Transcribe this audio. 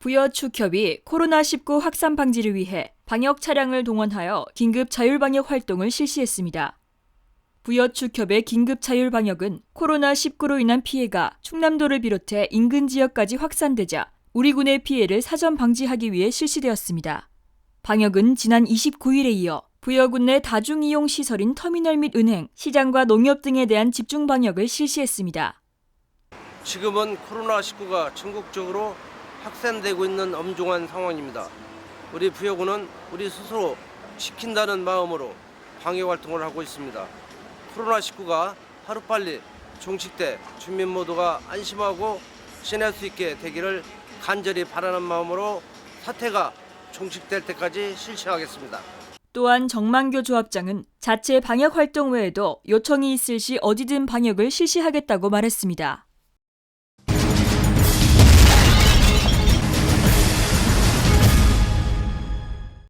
부여축협이 코로나19 확산 방지를 위해 방역 차량을 동원하여 긴급 자율 방역 활동을 실시했습니다. 부여축협의 긴급 자율 방역은 코로나19로 인한 피해가 충남도를 비롯해 인근 지역까지 확산되자 우리 군의 피해를 사전 방지하기 위해 실시되었습니다. 방역은 지난 29일에 이어 부여군 내 다중이용 시설인 터미널 및 은행, 시장과 농협 등에 대한 집중 방역을 실시했습니다. 지금은 코로나19가 전국적으로 확산되고 있는 엄중한 상황입니다. 우리 부여군은 우리 스스로 지킨다는 마음으로 방역 활동을 하고 있습니다. 코로나19가 하루빨리 종식돼 주민 모두가 안심하고 지낼 수 있게 되기를 간절히 바라는 마음으로 사태가 종식될 때까지 실시하겠습니다. 또한 정만교 조합장은 자체 방역 활동 외에도 요청이 있을 시 어디든 방역을 실시하겠다고 말했습니다.